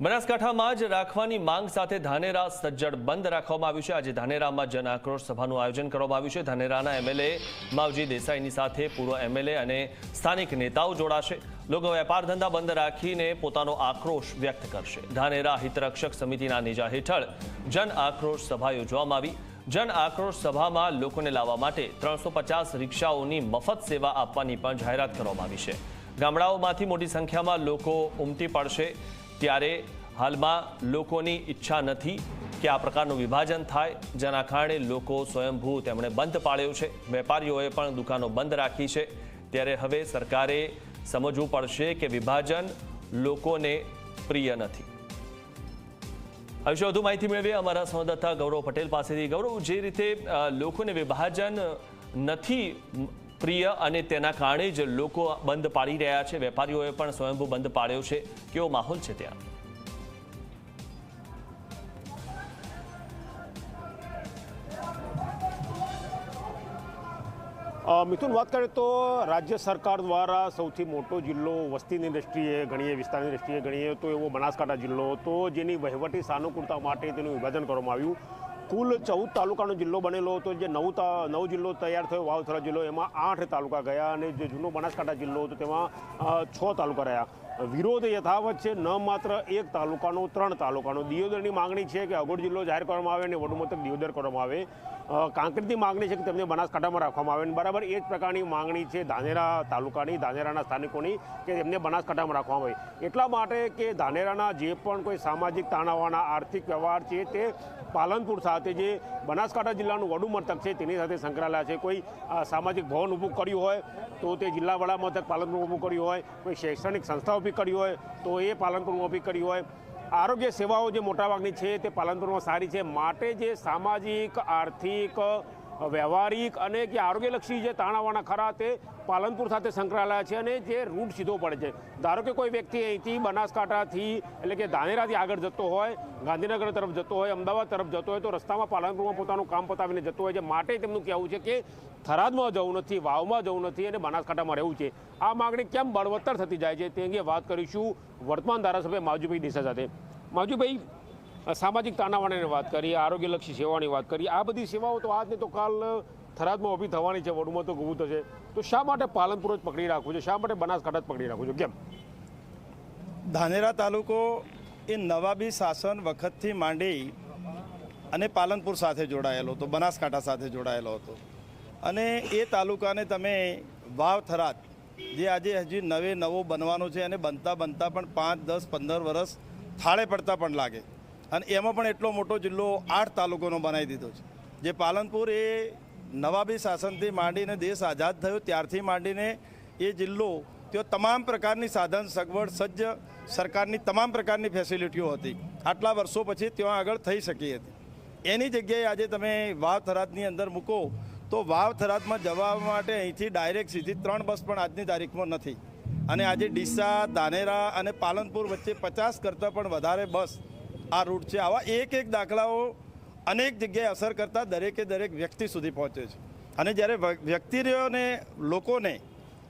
બનાસકાંઠામાં જ રાખવાની માંગ સાથે ધાનેરા સજ્જડ બંધ રાખવામાં આવ્યું છે. આજે ધાનેરામાં જન આક્રોશ સભાનું આયોજન કરવામાં આવ્યું છે. ધાનેરાના એમએલએ માવજી દેસાઈની સાથે પૂર્વ એમએલએ અને સ્થાનિક નેતાઓ જોડાશે. લોકો વેપાર ધંધા બંધ રાખીને પોતાનો આક્રોશ વ્યક્ત કરશે. ધાનેરા હિતરક્ષક સમિતિના નેજા હેઠળ જન આક્રોશ સભા યોજવામાં આવી. જન આક્રોશ સભામાં લોકોને લાવવા માટે ત્રણસો રિક્ષાઓની મફત સેવા આપવાની પણ જાહેરાત કરવામાં આવી છે. ગામડાઓમાંથી મોટી સંખ્યામાં લોકો ઉમટી પડશે. ત્યારે હાલમાં લોકોની ઈચ્છા નથી કે આ પ્રકારનું વિભાજન થાય, જેના કારણે લોકો સ્વયંભૂ તેમણે બંધ પાડ્યો છે. વેપારીઓએ પણ દુકાનો બંધ રાખી છે. ત્યારે હવે સરકારે સમજવું પડશે કે વિભાજન લોકોને પ્રિય નથી. આ વિશે વધુ માહિતી મેળવીએ અમારા સંવાદદાતા ગૌરવ પટેલ પાસેથી. ગૌરવ, જે રીતે લોકોને વિભાજન નથી પ્રિય અને તેના કારણે જ લોકો બંધ પાડી રહ્યા છે. વેપારીઓએ પણ સ્વયંભૂ બંધ પાડ્યો છે. કેવો માહોલ છે ત્યાં? મિથુન, વાત કરીએ તો રાજ્ય સરકાર દ્વારા સૌથી મોટો જિલ્લો વસ્તીની દ્રષ્ટિએ ગણીએ, વિસ્તારની દ્રષ્ટિએ ગણીએ તો એવો બનાસકાંઠા જિલ્લો હતો. જેની વહીવટી સાનુકૂળતા માટે તેનું વિભાજન કરવામાં આવ્યું. કુલ ચૌદ તાલુકાનો જિલ્લો બનેલો હતો. જે નવ નવ જિલ્લો તૈયાર થયો, વાવથરા જિલ્લો. એમાં આઠ તાલુકા ગયા અને જે જૂનો બનાસકાંઠા જિલ્લો હતો, તેમાં છ તાલુકા રહ્યા. વિરોધ યથાવત છે, ન માત્ર એક તાલુકાનો, ત્રણ તાલુકાનો. દિયોદરની માંગણી છે કે અગોડ જિલ્લો જાહેર કરવામાં આવે અને વડુમથક દિયોદર કરવામાં આવે. અ, કાંકરેજની માંગણી છે કે તેમને બનાસકાંઠામાં રાખવામાં આવે. બરાબર એ જ પ્રકારની માંગણી છે ધાનેરા તાલુકાની ધાનેરાના સ્થાનિકોની કે તેમને બનાસકાંઠામાં રાખવામાં આવે. એટલા માટે કે ધાનેરાના જે પણ કોઈ સામાજિક તાણાવાના આર્થિક વ્યવહાર છે તે પાલનપુર સાથે જે બનાસકાંઠા જિલ્લાનું વડુ મથક છે તેની સાથે સંકળાયેલા છે. કોઈ સામાજિક ભવન ઊભું કર્યું હોય તો તે જિલ્લા વડા મથક પાલનપુર ઊભું કર્યું હોય. કોઈ શૈક્ષણિક સંસ્થા ઊભી કરી હોય તો એ પાલનપુરમાં ઊભી કરી હોય. આરોગ્ય સેવાઓ જે મોટાભાગની છે તે પાલનપુરમાં સારી છે. માટે જે સામાજિક, આર્થિક, વ્યવહારિક અને કે આરોગ્યલક્ષી જે તાણાવાણા ખરા તે પાલનપુર સાથે સંકળાયેલા છે અને જે રૂટ સીધો પડે છે. ધારો કે કોઈ વ્યક્તિ અહીંથી બનાસકાંઠાથી એટલે કે ધાનેરાથી આગળ જતો હોય, ગાંધીનગર તરફ જતો હોય, અમદાવાદ તરફ જતો હોય, તો રસ્તામાં પાલનપુરમાં પોતાનું કામ પતાવીને જતો હોય છે. માટે તેમનું કહેવું છે કે થરાદમાં જવું નથી, વાવમાં જવું નથી અને બનાસકાંઠામાં રહેવું છે. આ માગણી કેમ બળવત્તર થતી જાય છે તે અંગે વાત કરીશું વર્તમાન ધારાસભ્ય માવજીભાઈ દેસાઈ સાથે. માવજીભાઈ સામાજિક તાનાવાણાની વાત કરી, આરોગ્યલક્ષી સેવાની વાત કરી. આ બધી સેવાઓ તો આજ ને તો કાલ થરાદમાં ઊભી થવાની છે, વડુમાં તો ઊભું થશે. તો શા માટે પાલનપુર જ પકડી રાખવું છે? શા માટે બનાસકાંઠા જ પકડી રાખવું છે? કેમ? ધાનેરા તાલુકો એ નવાબી શાસન વખતથી માંડી અને પાલનપુર સાથે જોડાયેલો હતો, બનાસકાંઠા સાથે જોડાયેલો હતો. અને એ તાલુકાને તમે વાવ થરાદ, જે આજે હજી નવે નવો બનવાનો છે અને બનતા બનતા પણ પાંચ, દસ, પંદર વર્ષ થાળે પડતા પણ લાગે. અને એમાં પણ એટલો મોટો જિલ્લો આઠ તાલુકોનો બનાવી દીધો છે. જે પાલનપુર એ નવાબી શાસનથી માંડીને દેશ આઝાદ થયો, ત્યારથી માંડીને એ જિલ્લો તેઓ તમામ પ્રકારની સાધન સગવડ સજ્જ સરકારની તમામ પ્રકારની ફેસિલિટીઓ હતી. આટલા વર્ષો પછી ત્યાં આગળ થઈ શકી હતી. એની જગ્યાએ આજે તમે વાવ થરાદની અંદર મૂકો, તો વાવ થરાદમાં જવા માટે અહીંથી ડાયરેક્ટ સીધી ત્રણ બસ પણ આજની તારીખમાં નથી. અને આજે ડીસા, ધાનેરા અને પાલનપુર વચ્ચે પચાસ કરતાં પણ વધારે બસ આ રૂટ છે. આવા એક એક દાખલાઓ અનેક જગ્યાએ અસર કરતા દરેકે દરેક વ્યક્તિ સુધી પહોંચે છે. અને જ્યારે વ્યક્તિઓને લોકોને,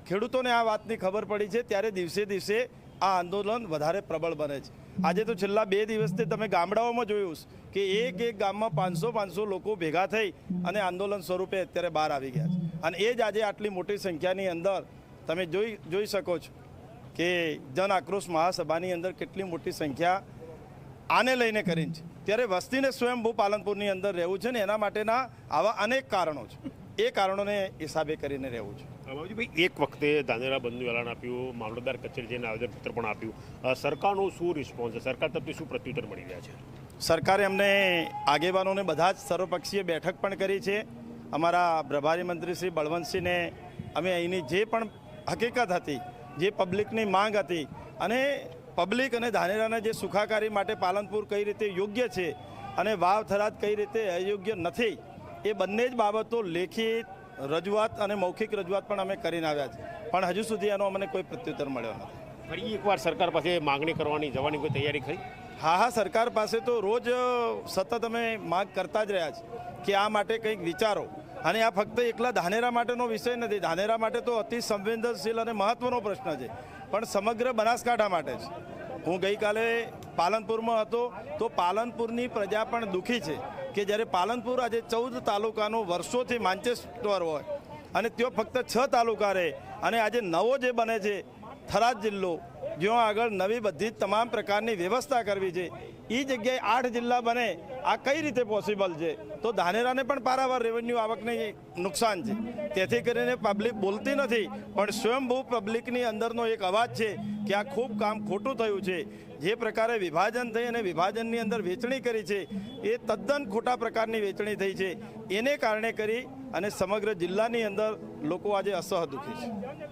ખેડૂતોને આ વાતની ખબર પડી છે, ત્યારે દિવસે દિવસે આ આંદોલન વધારે પ્રબળ બને છે. આજે તો છેલ્લા બે દિવસથી તમે ગામડાઓમાં જોયું કે એક એક ગામમાં પાંચસો પાંચસો લોકો ભેગા થઈ અને આંદોલન સ્વરૂપે અત્યારે બહાર આવી ગયા છે. અને એ જ આજે આટલી મોટી સંખ્યાની અંદર તમે જોઈ જોઈ શકો છો કે જન આક્રોશ મહાસભાની અંદર કેટલી મોટી સંખ્યા આને લઈને કરીને છે. ત્યારે વસ્તીને સ્વયંભૂ પાલનપુરની અંદર રહેવું છે ને એના માટેના આવા અનેક કારણો છે. એ કારણોને હિસાબે કરીને રહેવું છે. ભાઈ એક વખતે ધાનેરા બંધનું એલાન આપ્યું મામલતદાર કચેરી જઈને આવેદનપત્ર પણ આપ્યું. સરકારનો શું રિસ્પોન્સ છે? સરકાર તરફથી શું પ્રત્યુત્તર મળી રહ્યા છે? સરકારે અમને આગેવાનોને બધા જ સર્વપક્ષીય બેઠક પણ કરી છે. અમારા પ્રભારી મંત્રી શ્રી બળવંતસિંહને અમે અહીંની જે પણ હકીકત હતી જે પબ્લિકની માંગ હતી. અને પબ્લિક અને ધાનેરાના જે સુખાકારી માટે પાલનપુર કઈ રીતે યોગ્ય છે અને વાવ થરાદ કઈ રીતે અયોગ્ય નથી એ બંને જ બાબતો લેખિત રજૂઆત અને મૌખિક રજૂઆત પણ અમે કરીને આવ્યા છે. પણ હજુ સુધી એનો અમને કોઈ પ્રત્યુત્તર મળ્યો નથી. ફરી એકવાર સરકાર પાસે માગણી કરવાની જવાની કોઈ તૈયારી ખરી? હા હા સરકાર પાસે તો રોજ સતત અમે માગ કરતા જ રહ્યા છે કે આ માટે કંઈક વિચારો. અને આ ફક્ત એકલા ધાનેરા માટેનો વિષય નથી. ધાનેરા માટે તો અતિ સંવેદનશીલ અને મહત્વનો પ્રશ્ન છે. પણ સમગ્ર બનાસકાંઠા માટે છે હું ગઈકાલે પાલનપુરમાં હતો, તો પાલનપુરની પ્રજા પણ દુઃખી છે કે જ્યારે પાલનપુર આજે ચૌદ તાલુકાનો વર્ષોથી માન્ચેસ્ટર હોય અને ત્યાં ફક્ત છ તાલુકા રહે અને આજે નવો જે બને છે, થરાદ જિલ્લો, જ્યાં આગળ નવી બધી તમામ પ્રકારની વ્યવસ્થા કરવી છે એ જગ્યાએ આઠ જિલ્લા બને આ કઈ રીતે પોસિબલ છે? તો ધાનેરાને પણ પારાવાર રેવન્યુ આવકને નુકસાન છે. તેથી કરીને પબ્લિક બોલતી નથી, પણ સ્વયંભૂ પબ્લિકની અંદરનો એક અવાજ છે કે આ ખૂબ કામ ખોટું થયું છે. જે પ્રકારે વિભાજન થઈ અને વિભાજનની અંદર વેચણી કરી છે, એ તદ્દન ખોટા પ્રકારની વેચણી થઈ છે. એને કારણે કરી અને સમગ્ર જિલ્લાની અંદર લોકો આજે અસહ દુઃખી છે.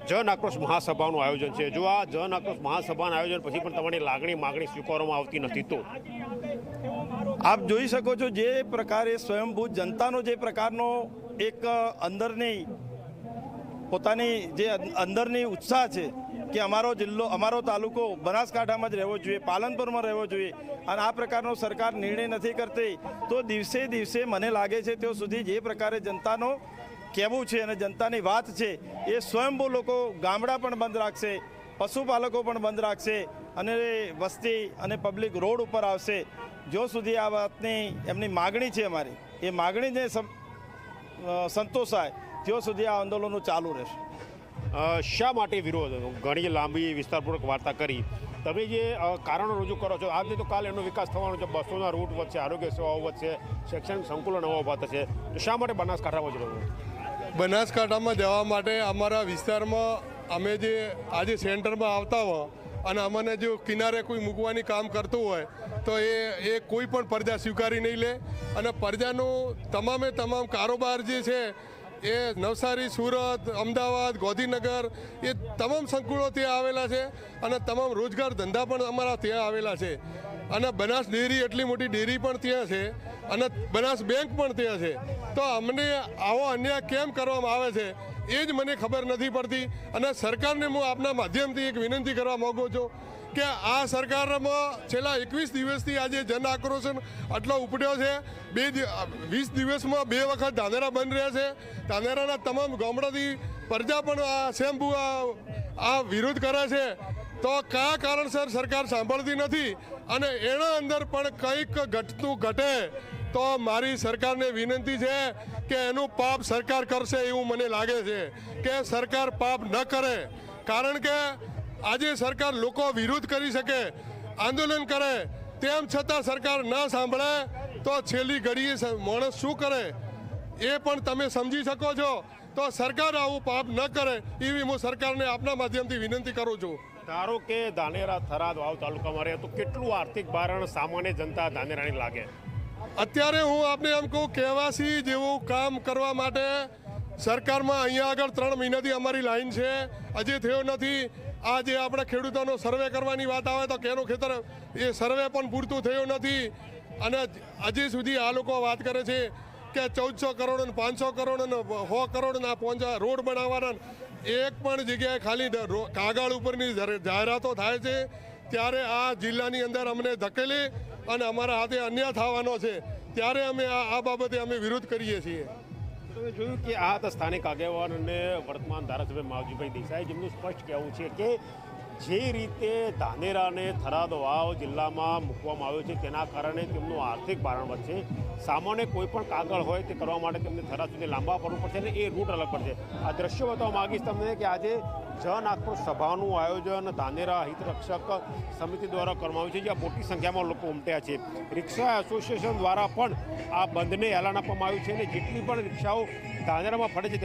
જન આક્રોશ મહાસભાનું આયોજન છે. જો આ જન આક્રોશ મહાસભાના આયોજન પછી પણ તમારી લાગણી માગણી સ્વીકારવામાં આવતી નથી તો? આપ જોઈ શકો છો જે પ્રકારે સ્વયંભૂ જનતાનો જે પ્રકારનો એક અંદરની પોતાની જે અંદરની ઉત્સાહ છે કે અમારો જિલ્લો, અમારો તાલુકો બનાસકાંઠામાં જ રહેવો જોઈએ, પાલનપુરમાં રહેવો જોઈએ અને આ પ્રકારનો સરકાર નિર્ણય નથી કરતી, તો દિવસે દિવસે મને લાગે છે ત્યાં સુધી જે પ્રકારે જનતાનો કહેવું છે અને જનતાની વાત છે, એ સ્વયંભૂ લોકો ગામડા પણ બંધ રાખશે, પશુપાલકો પણ બંધ રાખશે અને વસ્તી અને પબ્લિક રોડ ઉપર આવશે. જો સુધી આ વાતની એમની માગણી છે અમારી એ માગણીને સમ- સંતોષાય ત્યાં સુધી આ આંદોલનો ચાલુ રહેશે. શા માટે વિરોધ હતો? ઘણી લાંબી વિસ્તારપૂર્વક વાર્તા કરી. તમે જે કારણો રજૂ કરો છો આજે તો કાલે એનો વિકાસ થવાનો છે બસોના રૂટ વધશે આરોગ્ય સેવાઓ વધશે શૈક્ષણિક સંકુલન નવા ઊભા થશે. તો શા માટે બનાસકાંઠામાં જ રહ્યો બનાસકાંઠામાં જવા માટે અમારા વિસ્તારમાં અમે જે આજે સેન્ટરમાં આવતા હો અને અમને જો કિનારે કોઈ મૂકવાની કામ કરતું હોય, તો એ એ કોઈ પણ પરજા સ્વીકારી નહીં લે. અને પરજાનો તમામે તમામ કારોબાર જે છે, એ નવસારી, સુરત, અમદાવાદ, ગાંધીનગર, એ તમામ સંકુળો ત્યાં આવેલા છે અને તમામ રોજગાર ધંધા પણ અમારા ત્યાં આવેલા છે. અને બનાસ ડેરી એટલી મોટી ડેરી પણ ત્યાં છે અને બનાસ બેંક પણ ત્યાં છે. તો અમને આવો અન્યાય કેમ કરવામાં આવે છે? એ જ મને ખબર નથી પડતી અને સરકારને હું આપના માધ્યમથી એક વિનંતી કરવા માગું છું કે આ સરકારમાં છેલ્લા એકવીસ દિવસથી આજે જન આક્રોશન આટલો ઉપડ્યો છે. બે વીસ દિવસમાં બે વખત ધાનેરા બંધ રહ્યા છે. ધાનેરાના તમામ ગામડાથી પ્રજા પણ આ શેમ્પુ આ વિરોધ કરે છે. તો કયા કારણસર સરકાર સાંભળતી નથી? અને એના અંદર પણ કંઈક ઘટતું ઘટે? તો મારી સરકારને વિનંતી છે કે એનું પાપ સરકાર કરશે એવું મને લાગે છે કે સરકાર પાપ ન કરે. કારણ કે આજે સરકાર લોકો વિરોધ કરી શકે, આંદોલન કરે, તેમ છતાં સરકાર ન સાંભળે, તો છેલ્લી ઘડીએ માણસ શું કરે? એ પણ તમે સમજી શકો છો. તો સરકાર આવું પાપ ન કરે એવી હું સરકારને આપના માધ્યમથી વિનંતી કરું છું. ધારો કે ધાનેરા થરાદ વાવ તાલુકામાં રહે, તો કેટલું આર્થિક ભારણ સામાન્ય જનતા ધાનેરાની લાગે? અત્યારે હું આપને એમ કહું કેવાસી જેવું કામ કરવા માટે સરકારમાં અહીંયા આગળ ત્રણ મહિનાથી અમારી લાઈન છે. હજી થયો નથી. આ જે આપણે ખેડૂતોનો સર્વે કરવાની વાત આવે તો કેનું ખેતર, એ સર્વે પણ પૂરતું થયું નથી. અને હજી સુધી આ લોકો વાત કરે છે કે ચૌદસો કરોડ ને પાંચસો કરોડ ને સો કરોડના પહોંચા રોડ બનાવવાના. એક પણ જગ્યાએ ખાલી કાગળ ઉપરની જાહેરાતો થાય છે. ત્યારે આ જિલ્લાની અંદર અમને ધકેલી અને અમારા હાથે અન્યાય થવાનો છે. ત્યારે અમે આ બાબતે અમે વિરોધ કરીએ છીએ. તમે જોયું કે આ હતા સ્થાનિક આગેવાન અને વર્તમાન ધારાસભ્ય માવજીભાઈ દેસાઈ જેમનું સ્પષ્ટ કહેવું છે કે જે રીતે ધાનેરાને થરાદ વાવ જિલ્લામાં મૂકવામાં આવ્યો છે, તેના કારણે તેમનું આર્થિક ભારણ વધશે. સામાન્ય કોઈ પણ કાગળ હોય તે કરવા માટે તેમને થરાદ સુધી લાંબા પડવું પડશે અને એ રૂટ અલગ પડશે. આ દ્રશ્યો બતાવવા માગીશ તમને કે આજે જન આક્રોશ સભાનું આયોજન ધાનેરા હિતરક્ષક સમિતિ દ્વારા કરવામાં આવ્યું છે, જ્યાં મોટી સંખ્યામાં લોકો ઉમટ્યા છે. રિક્ષા એસોસિએશન દ્વારા પણ આ બંધને એલાન આપવામાં આવ્યું છે અને જેટલી પણ રિક્ષાઓ ધાનેરામાં ફરે છે